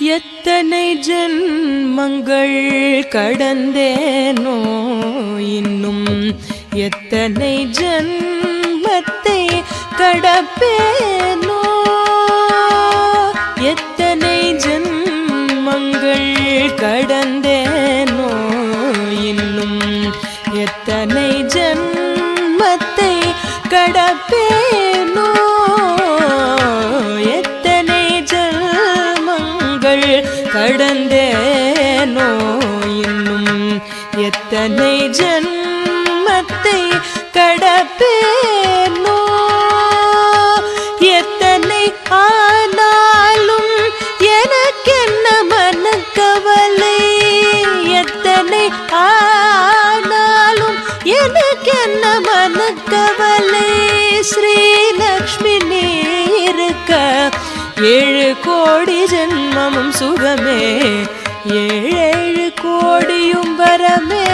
எத்தனை ஜென்மங்கள் கடந்தேனோ இன்னும் எத்தனை ஜென்மத்தை கடப்பேனோ? எத்தனை ஜென்மங்கள் கடந்தேன்? எத்தனை ஜன்மத்தை கடப்பேனோ? எத்தனை ஆனாலும் எனக்கென்ன மனக்கவலை? எத்தனை ஆனாலும் எனக்கென்ன மனக்கவலை? ஸ்ரீலக்ஷ்மி நீருக்க ஏழு கோடி ஜென்மமும் சுகமே. ஏழேழு கோடியும் வரமே.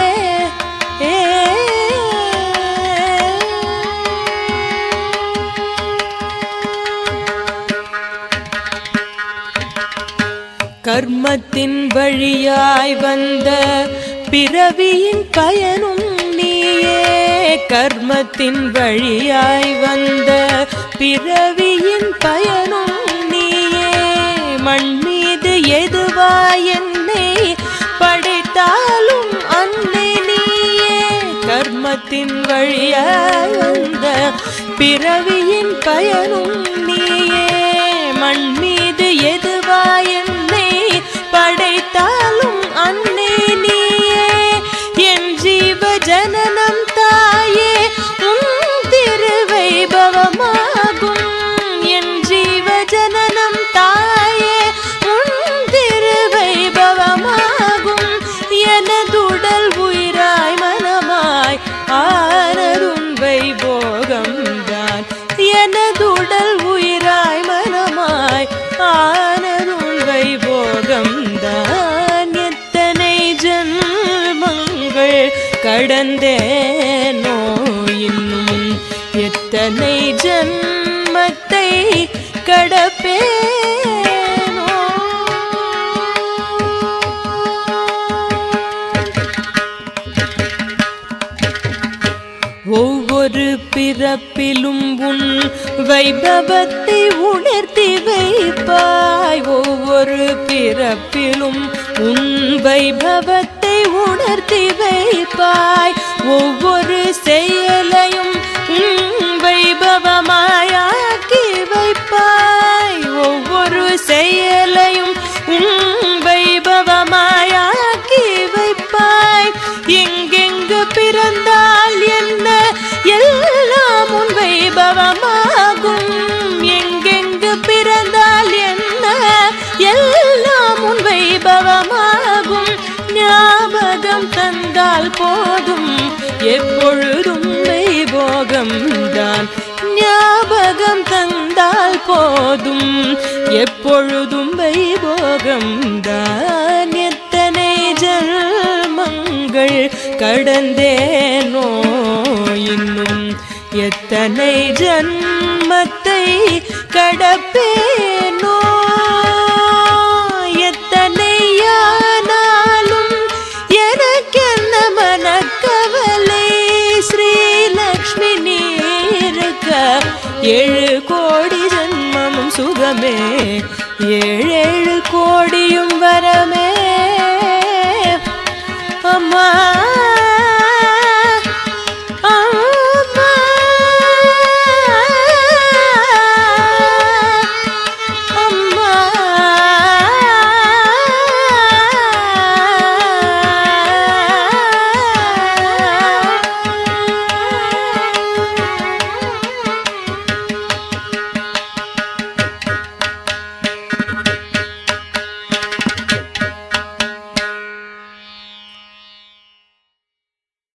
கர்மத்தின் வழியாய் வந்த பிறவியின் பயனும் நீயே. கர்மத்தின் வழியாய் வந்த பிறவியின் பயன் கர்மத்தின் வழியாய் வந்த பிறவியின் பயனும் கடந்தேனோ இன்னும்? எத்தனை ஜன்மத்தை கடப்பேனோ? ஒவ்வொரு பிறப்பிலும் உன் வைபவத்தை உணர்த்தி வைப்பாய். ஒவ்வொரு பிறப்பிலும் உன் வைபவத்தை ஞாபகம் தந்தால் போதும். எப்பொழுதும் மெய்போகம் தான் ஞாபகம் தந்தால் போதும். எப்பொழுதும் வைபோகம் தான் எத்தனை ஜன்மங்கள் கடந்தேனோ இன்னும். எத்தனை ஜன்மத்தை கடப்பேனோ ஏழு கோடி ஜன்மமும் சுகமே ஏழே